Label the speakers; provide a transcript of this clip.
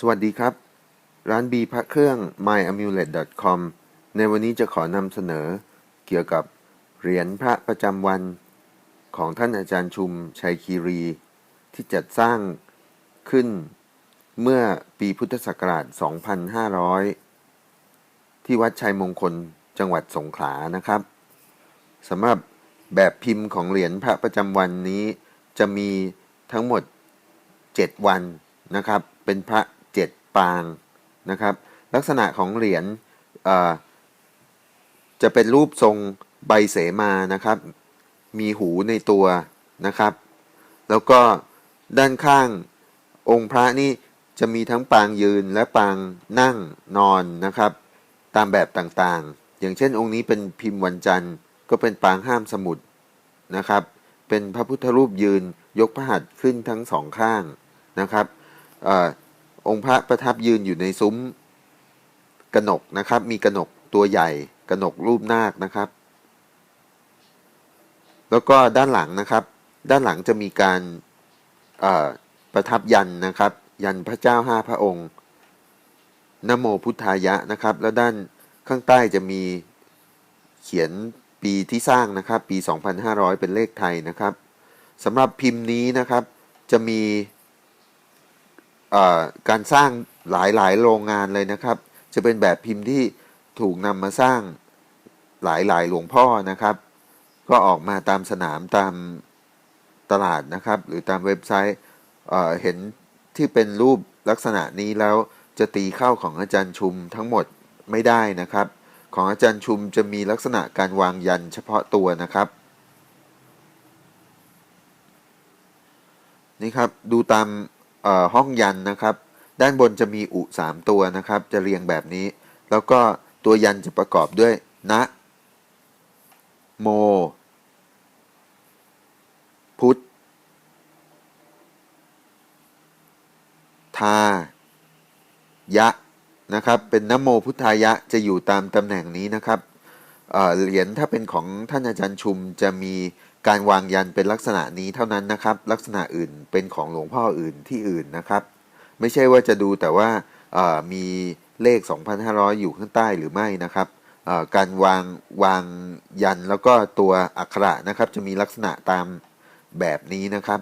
Speaker 1: สวัสดีครับ ร้าน B พระเครื่อง myamulet.com ในวันนี้จะขอนำเสนอ เกี่ยวกับเหรียญพระประจำวันของท่านอาจารย์ชุมชัยคีรี ที่จัดสร้างขึ้นเมื่อปีพุทธศักราช 2500 ที่วัดชัยมงคลจังหวัดสงขลานะครับสำหรับแบบพิมพ์ของเหรียญพระประจำวันนี้จะมีทั้งหมด 7 วันนะครับ เป็นพระ ปางนะครับ ลักษณะของเหรียญจะเป็นรูปทรงใบเสมานะครับ มีหูในตัวนะครับ แล้วก็ด้านข้างองค์พระนี่จะมีทั้งปางยืนและปางนั่งนอนนะครับ ตามแบบต่างๆ อย่างเช่นองค์นี้เป็นพิมพ์วันจันทร์ก็เป็นปางห้ามสมุดนะครับ เป็นพระพุทธรูปยืนยกพระหัตถ์ขึ้นทั้งสองข้างนะครับ องค์พระประทับยืนอยู่ในซุ้มกนกนะครับ มีกนกตัวใหญ่กนกรูปนาคนะครับ แล้วก็ด้านหลังนะครับ ด้านหลังจะมีการประทับยันนะครับ ยันพระเจ้าห้าพระองค์นโมพุทธายะนะครับ แล้วด้านข้างใต้จะมีเขียนปีที่สร้างนะครับ ปี 2500 เป็นเลขไทยนะครับสำหรับพิมพ์นี้นะครับ จะมี การสร้างหลายๆ โรงงานเลยนะครับ จะเป็นแบบพิมพ์ที่ถูกนำมาสร้างหลายๆ หลวงพ่อนะครับ ก็ออกมาตามสนามตามตลาดนะครับ หรือตามเว็บไซต์เห็นที่เป็นรูปลักษณะนี้แล้วจะตีเข้าของอาจารย์ชุมทั้งหมดไม่ได้นะครับ ของอาจารย์ชุมจะมีลักษณะการวางยันเฉพาะตัวนะครับ นี่ครับดูตาม ห้องยันนะครับ ด้านบนจะมีอุสามตัวนะครับ จะเรียงแบบนี้ แล้วก็ตัวยันจะประกอบด้วยนะโม พุทธายะนะครับ เป็นนโมพุทธายะจะอยู่ตามตำแหน่งนี้นะครับเเหรียญถ้าเป็นของท่านอาจารย์ชุมจะมี การวางยันเป็นลักษณะนี้เท่านั้นนะครับ ลักษณะอื่นเป็นของหลวงพ่ออื่นที่อื่นนะครับ ไม่ใช่ว่าจะดูแต่ว่าเอ่อมีเลข 2,500 อยู่ข้างใต้หรือไม่นะครับการวางวางยันแล้วก็ตัวอักขระนะครับ จะมีลักษณะตามแบบนี้นะครับ